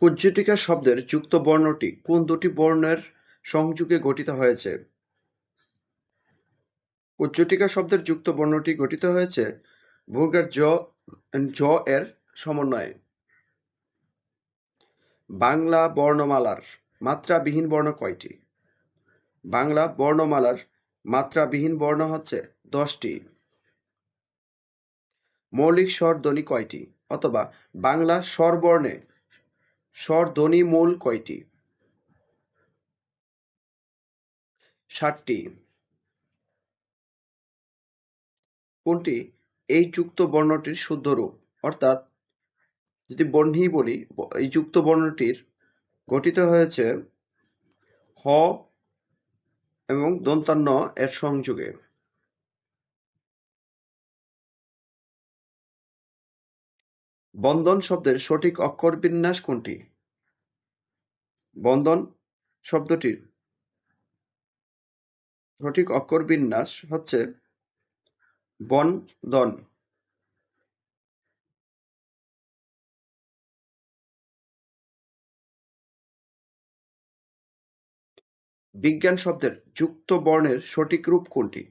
কুজ্ঝটিকা শব্দের যুক্ত বর্ণটি কোন দুটি বর্ণের সংযোগে গঠিত হয়েছে? কুজ্ঝটিকা শব্দের যুক্ত বর্ণটি গঠিত হয়েছে ভূর্গের জ জ এর সমন্বয়ে। বাংলা বর্ণমালার মাত্রাবিহীন বর্ণ কয়টি? বাংলা বর্ণমালার মাত্রাবিহীন বর্ণ হচ্ছে দশটি। মৌলিক স্বর ধ্বনি কয়টি? অথবা বাংলা স্বরবর্ণে স্বরধ্বনি মূল কয়টি? ষাটটি। কোনটি এই যুক্ত বর্ণটির শুদ্ধ রূপ? অর্থাৎ যদি বহ্নি বলি, এই যুক্ত বর্ণটির গঠিত হয়েছে হ এবং দন্তান্ন এর সংযোগে। বন্ধন শব্দের সঠিক অক্ষর বিন্যাস কোনটি? বন্ধন শব্দটির সঠিক অক্ষর বিন্যাস হচ্ছে বন-দন। বিজ্ঞান শব্দের যুক্ত বর্ণের সঠিক রূপ কোনটি?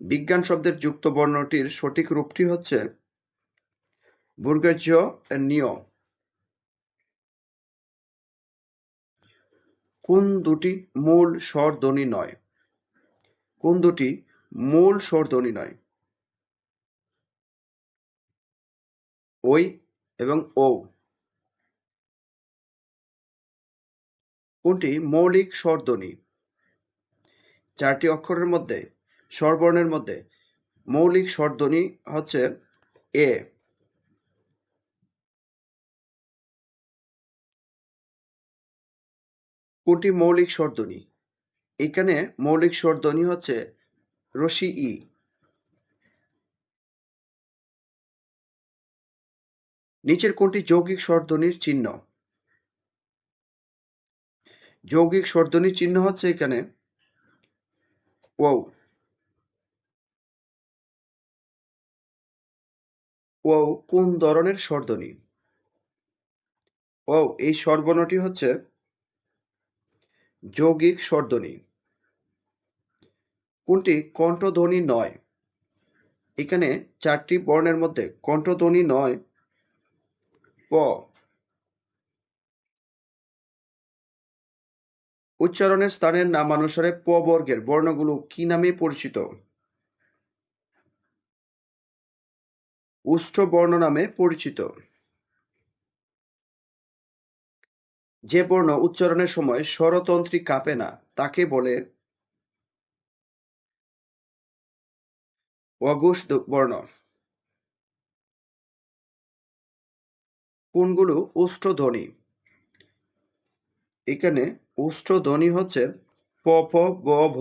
বিজ্ঞান শব্দের যুক্ত বর্ণটির সঠিক রূপটি হচ্ছে বর্গজ এর নিয়। কোন দুটি মূল স্বরধ্বনি নয়? কোন দুটি মূল স্বরধ্বনি নয়? ঐ এবং ঔ। কোনটি মৌলিক স্বরধ্বনি? চারটি অক্ষরের মধ্যে, স্বরবর্ণের মধ্যে মৌলিক স্বরধ্বনি হচ্ছে এ। কোনটি মৌলিক স্বরধ্বনি? এখানে মৌলিক স্বরধ্বনি হচ্ছে রশি ই। নিচের কোনটি যৌগিক স্বরধ্বনির চিহ্ন? যৌগিক স্বরধ্বনির চিহ্ন হচ্ছে এখানে ওয়াও। ওয়াও কোন ধরনের স্বরধ্বনি? ওয়াও, এই স্বরবর্ণটি হচ্ছে যৌগিক স্বরধ্বনি। কোনটি কণ্ঠধ্বনি নয়? এখানে চারটি বর্ণের মধ্যে কণ্ঠধ্বনি নয় প। উচ্চারণের স্থানের নামানুসারে প বর্গের বর্ণগুলো কি নামে পরিচিত? উষ্ট্র বর্ণ নামে পরিচিত। যে বর্ণ উচ্চারণের সময় স্বরতন্ত্রী কাঁপে না তাকে বলে অঘোষ বর্ণ। কোনগুলো ধ্বনি? এখানে ধ্বনি হচ্ছে প, ফ, ব, ভ।